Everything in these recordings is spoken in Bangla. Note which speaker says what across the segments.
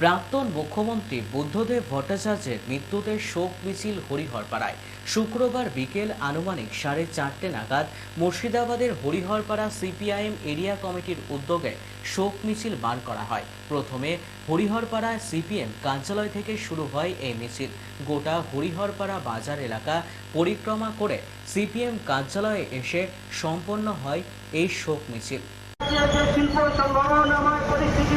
Speaker 1: প্রাক্তন মুখ্যমন্ত্রী বুদ্ধদেব ভট্টাচার্যের মৃত্যুতে শোক মিছিল হরিহরপাড়ায়। শুক্রবার বিকেল আনুমানিক সাড়ে চারটে নাগাদ মুর্শিদাবাদের হরিহরপাড়া সিপিআইএম এরিয়া কমিটির উদ্যোগে শোক মিছিল বার করা হয়। প্রথমে হরিহরপাড়া সিপিএম কার্যালয় থেকে শুরু হয় এই মিছিল। গোটা হরিহরপাড়া বাজার এলাকা পরিক্রমা করে সিপিএম কার্যালয়ে এসে সম্পন্ন হয় এই শোক মিছিল।
Speaker 2: শিল্প পরিস্থিতি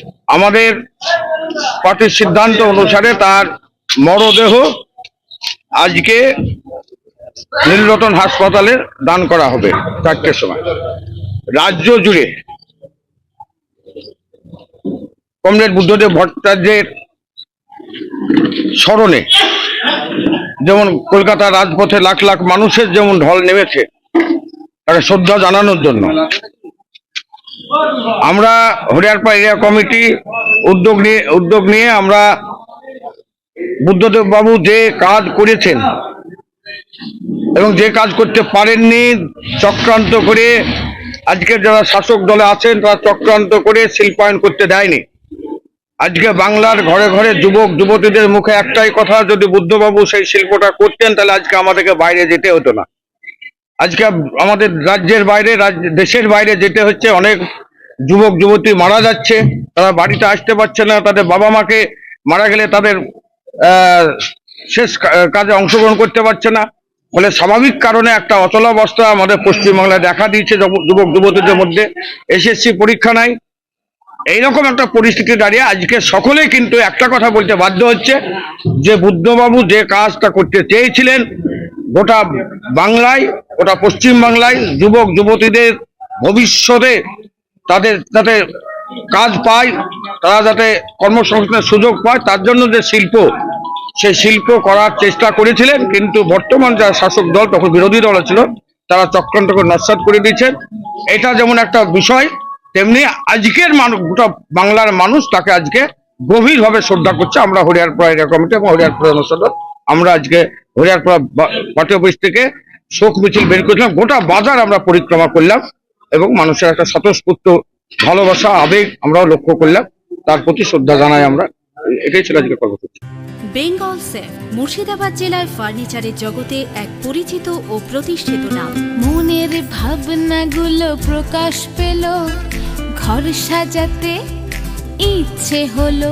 Speaker 3: আমাদের পার্টির সিদ্ধান্ত অনুসারে তার মরদেহ আজকে নীলরতন হাসপাতালে দান করা হবে চারটের সময়। রাজ্য জুড়ে কমরেড বুদ্ধদেব ভট্টাচার্যের স্মরণে যেমন কলকাতার রাজপথে লাখ লাখ মানুষের যেমন ঢল নেমেছে, তাকে শ্রদ্ধা জানানোর জন্য। আমরা হরিয়ারপা এরিয়া কমিটি উদ্যোগ নিয়ে উদ্যোগ নিয়ে আমরা বুদ্ধদেব বাবু যে কাজ করেছেন এবং যে কাজ করতে পারেননি, চক্রান্ত করে আজকে যারা শাসক দলে আছেন তারা চক্রান্ত করে শিল্পায়ন করতে দেয়নি। আজকে বাংলার ঘরে ঘরে যুবক, যুবতীদের মুখে একটাই কথা, যদি বুদ্ধবাবু সেই শিল্পটা করতেন, তাহলে আজকে আমাদেরকে বাইরে যেতে হতো না। আজকে আমাদের রাজ্যের বাইরে দেশের বাইরে যেতে হচ্ছে, অনেক যুবক, যুবতী মারা যাচ্ছে, তারা বাড়িতে আসতে পারছে না, তাদের বাবা মাকে মারা গেলে তাদের শেষ কাজে অংশগ্রহণ করতে পারছে না। ফলে স্বাভাবিক কারণে একটা অচলাবস্থা আমাদের পশ্চিমবাংলায় দেখা দিয়েছে যুব- যুবক, যুবতীদের মধ্যে। এসএসসি পরীক্ষা নাই। এইরকম একটা পরিস্থিতি দাঁড়িয়ে আজকে সকলেই কিন্তু একটা কথা বলতে বাধ্য হচ্ছে যে বুদ্ধবাবু যে কাজটা করতে চেয়েছিলেন গোটা বাংলায়, গোটা পশ্চিম বাংলায় যুবক, যুবতীদের ভবিষ্যতে তাদের যাতে কাজ পায়, তারা যাতে কর্মসংস্থানের সুযোগ পায়, তার জন্য যে শিল্প, সে শিল্প করার চেষ্টা করেছিলেন, কিন্তু বর্তমান যারা শাসক দল, তখন বিরোধী দল ছিল, তারা চক্রান্ত করে নস্বাত করে দিয়েছেন এটা যেমন একটা বিষয়, তেমনি আজকের মানুষ গোটা বাংলার মানুষ তাকে আজকে গভীরভাবে শ্রদ্ধা করছে। আমরা হরিয়ারপুরা এরিয়া কমিটি এবং হরিয়ারপুরা জনসাধারণ আমরা আজকে হরিয়ারপুরা পার্টি অফিস থেকে শোক মিছিল বের করেছিলাম। গোটা বাজার আমরা পরিক্রমা করলাম এবং মানুষের একটা স্বতঃস্ফূর্ত ভালোবাসা আবেগ আমরাও লক্ষ্য করলাম। তার প্রতি শ্রদ্ধা জানাই আমরা। এটাই ছিল আজকে কর্মসূচি।
Speaker 4: বেঙ্গল সেফ মুর্শিদাবাদ জেলায় ফার্নিচারের জগতে এক পরিচিত ও প্রতিষ্ঠিত নাম।
Speaker 5: মনের ভাবনাগুলো প্রকাশ পেল ঘর সাজাতে ইচ্ছে হলো।